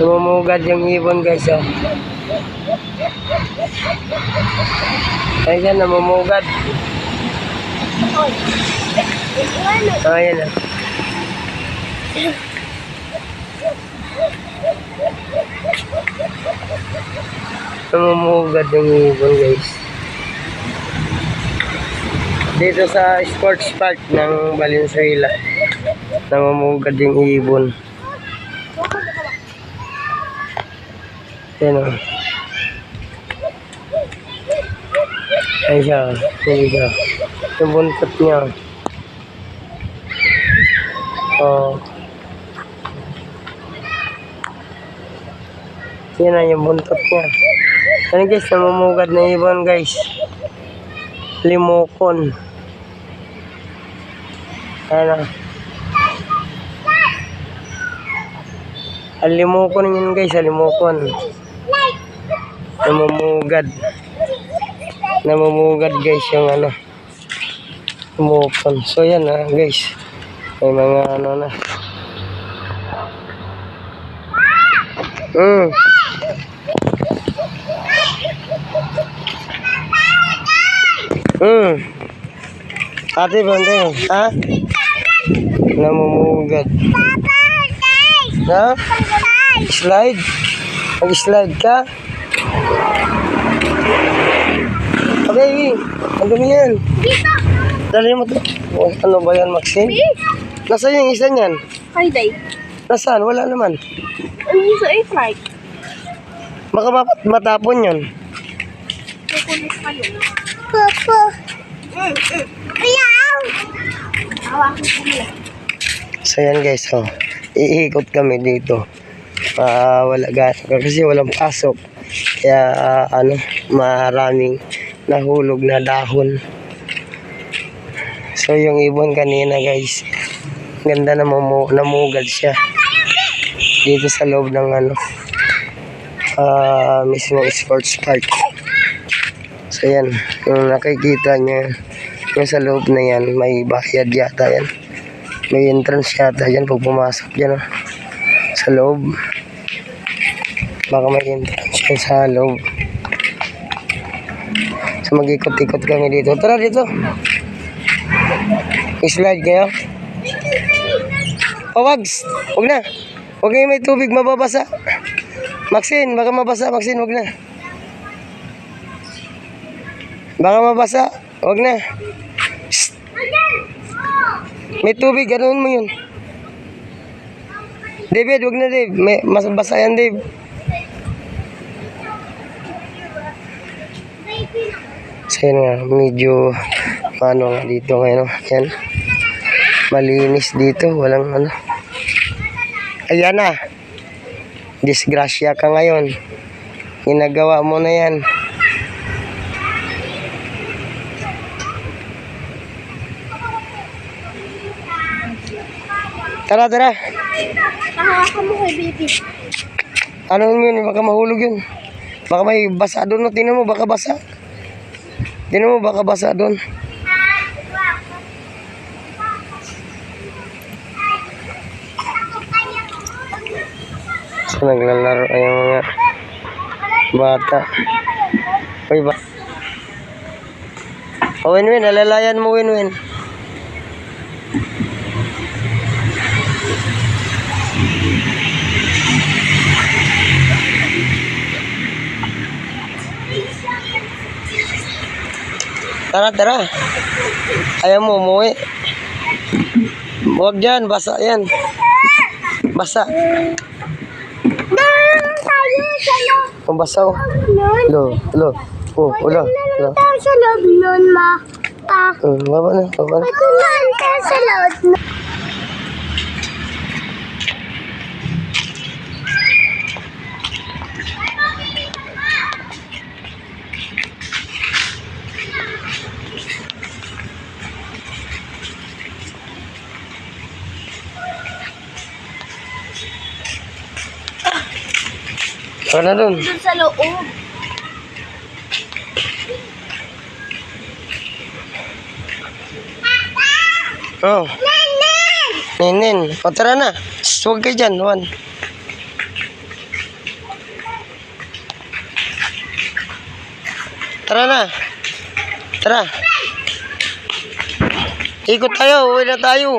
Namumugad yung ibon guys oh. Ayan, namumugad. Oh, ayan na. Namumugad yung ibon guys. Dito sa sports park ng Valenzuela. Namumugad yung ibon. Ayan o. Ayan siya. Ayan siya. Yung buntot niya. Oh. Yan na yung buntot niya. Ayan guys, namumugad na ibon guys. Limokon. Ayan na. Alimokon yun guys, alimokon. Namumugad. Namumugad guys yung ano. Limokon. So yan na guys. May mga ano na. Mm. Mm. Ate, bante. Ha? Namumugad. Ha? Slide? Mag-slide ka? Okay, ang yan. Dali mo to. Oh, ano ba yan, Maxine? Nasaan yung isa niyan? Hi, Day. Nasaan? Wala naman. Ano yung sa A-Flight? Baka mapat matapon yun. Kukulis ka yun. Papa. Ayaw! Hawakan ko nila. So yan guys, oh. Iikot kami dito. Ah, wala ga kasi walang pasok. Kaya ah, ano, maraming nahulog na dahon. So yung ibon kanina guys, ganda na mamu namugad siya. Dito sa loob ng ano, ah mismo sports park. So yan, yung nakikita niyo yung sa loob na yan, may bayad yata yan. May entrance yata yan pag pumasok dyan oh. sa loob. Baka may entrance yan sa loob. So mag-ikot-ikot kami dito. Tara dito. I-slide kayo. Oh, wags. Huwag na. Huwag kayo may tubig mababasa. Maxine, baka mabasa. Maxine, huwag na. Baka mabasa. Huwag na. Shh. May tubig, ganoon mo yun. David, huwag na Dave. May, mas basa yan Dave. So yun nga, medyo ano nga dito ngayon. Yan. Malinis dito, walang ano. Ayan na. Disgrasya ka ngayon. Ginagawa mo na yan. Tara, tara. Hawakan mo kay baby. Ano yun, baka mahulog yun. Baka may basa doon? Tingnan mo, baka basa. Tingnan mo, baka basa doon. So, naglalaro ay mga bata. Uy, ba? O, win-win, alalayan mo, win-win. Tara, tara. Ayaw mo umuwi. Huwag dyan, basa yan. Basa. Doon tayo sa loob Kung basa, oh. Lo, lo. Oh, ulo. Lo. tayo sa loob nun, ma. Pa. Hmm, baba na, baba na. Patulan tayo sa loob Ano doon? Doon sa loob. Oh. Nenen! Nenen. O tara na. Shh, huwag kayo dyan, Juan. Tara na. Tara. Ikot tayo. Uwi na tayo.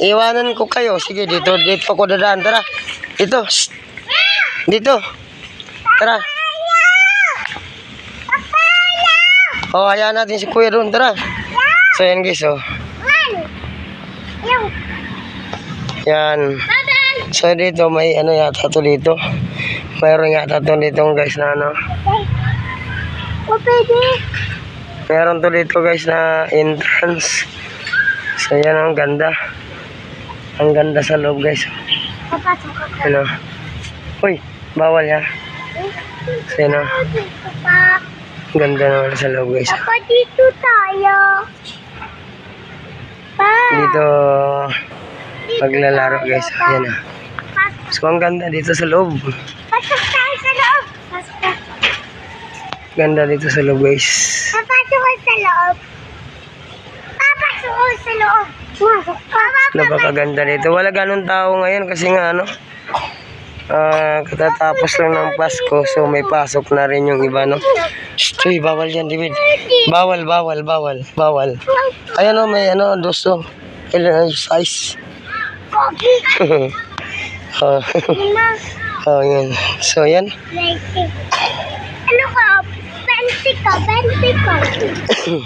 Iwanan ko kayo. Sige, dito. Dito ko dadaan. Tara. Dito. Shh. Dito. Tara. Oh, hayaan natin si Kuya doon. Tara. So, yan guys, oh. Yan. So, dito may ano yata to dito. Mayroon yata to dito guys na ano. Meron to dito guys na entrance. So, yan ang ganda. Ang ganda sa loob guys. Ano? Uy, bawal ya. So, yan. Dito pa. Ang ganda naman sa loob guys. Papa, dito tayo. Pa. Dito tayo, guys. pa. Yan ah. Pasok. So, ang ganda dito sa loob. Pasok tayo sa loob. Pasok. Ganda dito sa loob guys. Papasok sa loob. Papasok sa loob. Napakaganda dito. Wala ganun tao ngayon kasi nga ano, ah katatapos lang ng Pasko so may pasok na rin yung iba no. Shh, bawal yan, David. Bawal, bawal, bawal, bawal. Ayan o, may ano, dosto. Ilan size. Oh, oh, yan. So, yan. Ano ka? Benti ka, benti ka.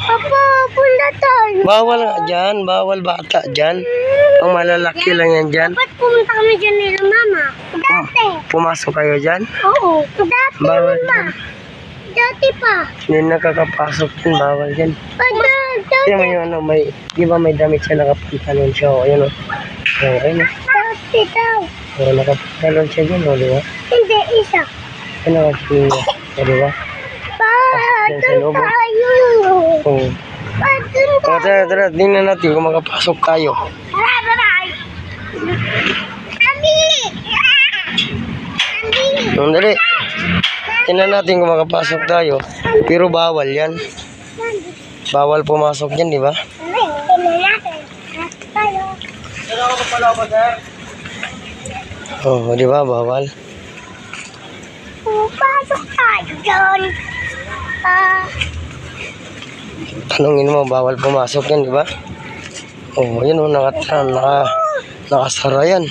Papa, punta tayo. Bawal nga dyan, bawal bata dyan. Ang malalaki lang yan dyan. Dapat pumunta kami dyan nila mama. Dati. Pumasok kayo dyan. Oo. Dati Bawal ma. Dati pa. Hindi nakakapasok yan, bawal yan. Pa, da- dati. Yan may ano, may, di ba may damit siya nakapantalon siya, o, ayun o. Oh, ayun o. Dati daw. Oh, nakapantalon siya dyan, o, di ba? Hindi, isa. Ano nga siya, o, di ba? Pa, Yan sa loob, oh. Oh. Tara, tara, tingnan natin kung makapasok tayo. Tara, bye-bye. Ami! Ami! Ang dali. Tingnan natin kung makapasok tayo. Pero bawal yan. Bawal pumasok yan, di ba? Oo, di ba? Bawal. Pupasok tayo dyan. Ah, Tanungin mo, bawal pumasok yan, di ba? Oo, oh, yun o, naka, naka, nakasara yan.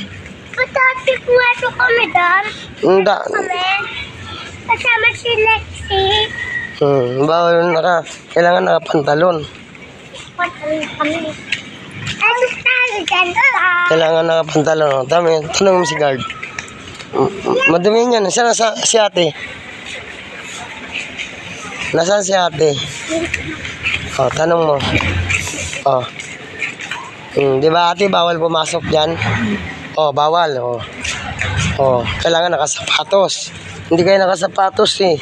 patati pumasok kami doon. Hindi. Kasama si Lexi. Hmm, bawal naka, kailangan nakapantalon. Patali kami. Ano tayo dyan? Ah, Kailangan nakapantalon. O, tama yan. Tanong mo si guard. Madumi yan. Saan sa, si ate? Nasaan si ate? O, tanong mo. O. Hmm, di ba ate, bawal pumasok dyan? O, bawal. O. O, kailangan nakasapatos. Hindi kayo nakasapatos eh.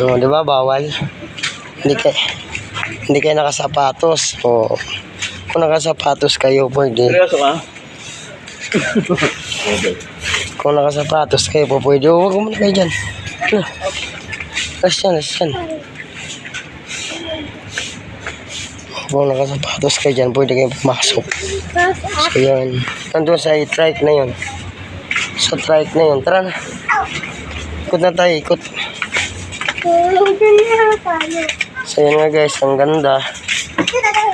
O, di ba, bawal? Hindi kayo, hindi kayo nakasapatos. O, kung nakasapatos kayo, pwede. Seryoso ka? Kung nakasapatos kayo po pwede. Huwag mo na kayo dyan. Ano? Last yan, last yan. Kung nakasapatos kayo dyan, pwede kayo pumasok. So yan. Nandun sa trike na yun. Sa trike na yun. Tara na. Ikot na tayo, ikot. So yan nga guys, ang ganda.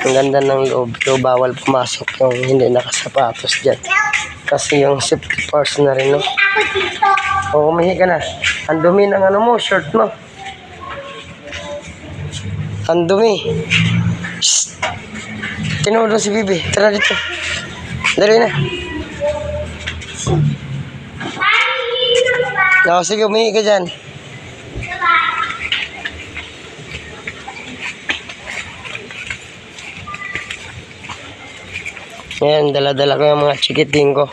Ang ganda ng loob. Pero bawal pumasok yung hindi nakasapatos dyan. Kasi yung safety first na rin, no? Ako dito. O, umihi ka na. Ang dumi ng ano mo, shirt mo. Ang dumi. Shh. Tinudo si Bibi. Tara dito. Dali na. O, sige, umihi ka dyan. Ayan, dala-dala ko yung mga chikiting ko.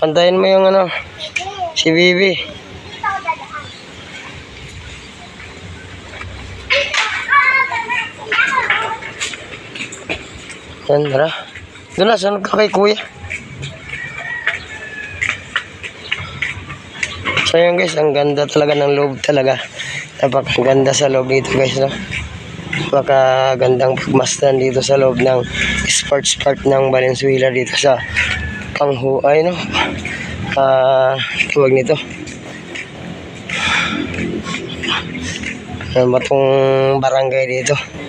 Pantayin mo yung ano, si Bibi. Yan, tara. Doon na, sunod ka kay kuya. So yun guys, ang ganda talaga ng loob talaga. Napakaganda sa loob dito guys, no? Napakagandang pagmasdan dito sa loob ng sports park ng Valenzuela dito sa Panghu, ay no? Ah, tawag nito. Yan ba barangay dito?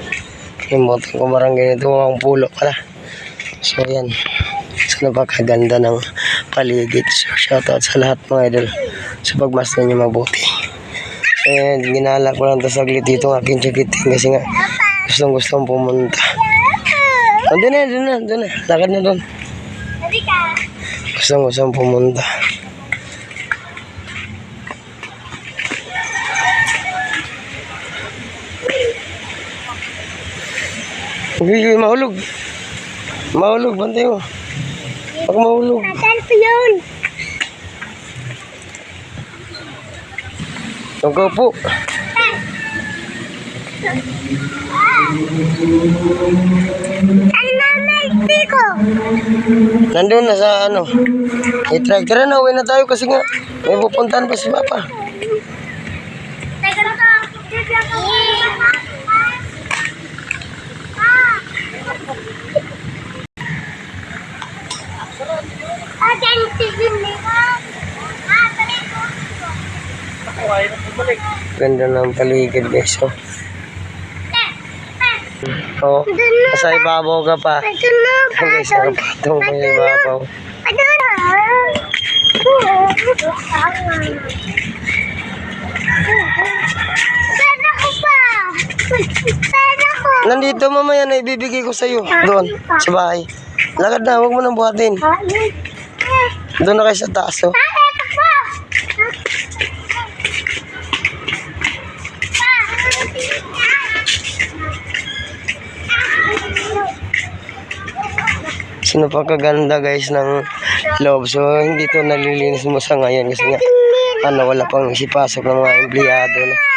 Yung botong ko barangay dito, ang pulo pala. So yan. So napakaganda ng paligid. So shoutout sa lahat mga idol. Sa pagmasdan nyo mabuti. And ginala ko lang to saglit dito ng aking chikiting kasi nga gustong gustong pumunta. Oh, doon na, doon na, doon na. Lakad na doon. Gustong gustong pumunta. Uy, mahulog. Mahulog, bantay mo. Pag mahulog. Nasaan po yun? Ka po. Ano na ko? Nandun na sa ano. I-try. Tara na, uwi na tayo kasi nga. May pupuntahan pa si Papa. Teka na ka. Ah, ganito yun eh. Ah, dali ko. Ganda ng paligid guys. Oh. Eh. Oh, na. nasa ibabaw ka pa. Na. Guys, nakapatong pa sa ibabaw. Pera ko pa. Pera ko. Nandito mamaya na ibibigay ko sa iyo. Doon, sa bahay. Lakad na, huwag mo nang buhatin. Doon na kayo sa taas. Oh. So, napakaganda guys ng loob. So, hindi to nalilinis mo sa ngayon kasi nga, ano, wala pang isipasok ng mga empleyado. No?